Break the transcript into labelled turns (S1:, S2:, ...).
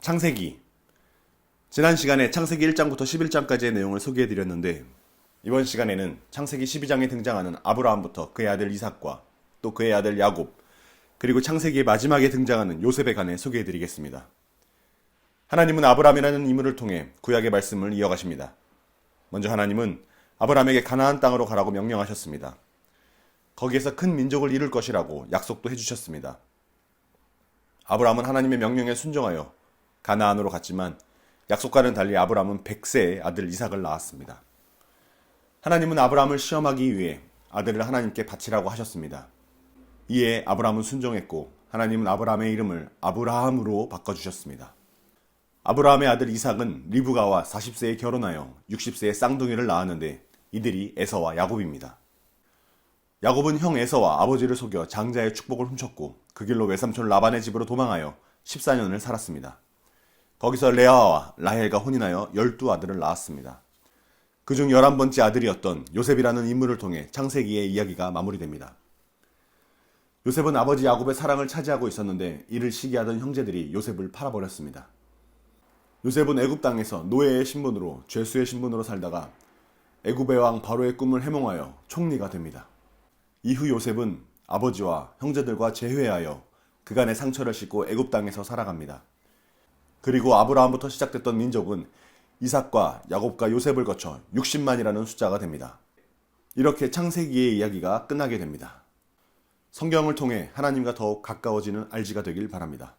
S1: 창세기. 지난 시간에 창세기 1장부터 11장까지의 내용을 소개해 드렸는데 이번 시간에는 창세기 12장에 등장하는 아브라함부터 그의 아들 이삭과 또 그의 아들 야곱 그리고 창세기의 마지막에 등장하는 요셉에 관해 소개해 드리겠습니다. 하나님은 아브라함이라는 인물을 통해 구약의 말씀을 이어가십니다. 먼저 하나님은 아브라함에게 가나안 땅으로 가라고 명령하셨습니다. 거기에서 큰 민족을 이룰 것이라고 약속도 해주셨습니다. 아브라함은 하나님의 명령에 순종하여 가나안으로 갔지만 약속과는 달리 아브라함은 100세의 아들 이삭을 낳았습니다. 하나님은 아브라함을 시험하기 위해 아들을 하나님께 바치라고 하셨습니다. 이에 아브라함은 순종했고 하나님은 아브라함의 이름을 아브라함으로 바꿔주셨습니다. 아브라함의 아들 이삭은 리브가와 40세에 결혼하여 60세에 쌍둥이를 낳았는데 이들이 에서와 야곱입니다. 야곱은 형 에서와 아버지를 속여 장자의 축복을 훔쳤고 그 길로 외삼촌 라반의 집으로 도망하여 14년을 살았습니다. 거기서 레아와 라헬과 혼인하여 열두 아들을 낳았습니다. 그중 열한 번째 아들이었던 요셉이라는 인물을 통해 창세기의 이야기가 마무리됩니다. 요셉은 아버지 야곱의 사랑을 차지하고 있었는데 이를 시기하던 형제들이 요셉을 팔아버렸습니다. 요셉은 애굽 땅에서 노예의 신분으로 죄수의 신분으로 살다가 애굽의 왕 바로의 꿈을 해몽하여 총리가 됩니다. 이후 요셉은 아버지와 형제들과 재회하여 그간의 상처를 씻고 애굽 땅에서 살아갑니다. 그리고 아브라함부터 시작됐던 민족은 이삭과 야곱과 요셉을 거쳐 60만이라는 숫자가 됩니다. 이렇게 창세기의 이야기가 끝나게 됩니다. 성경을 통해 하나님과 더욱 가까워지는 알지가 되길 바랍니다.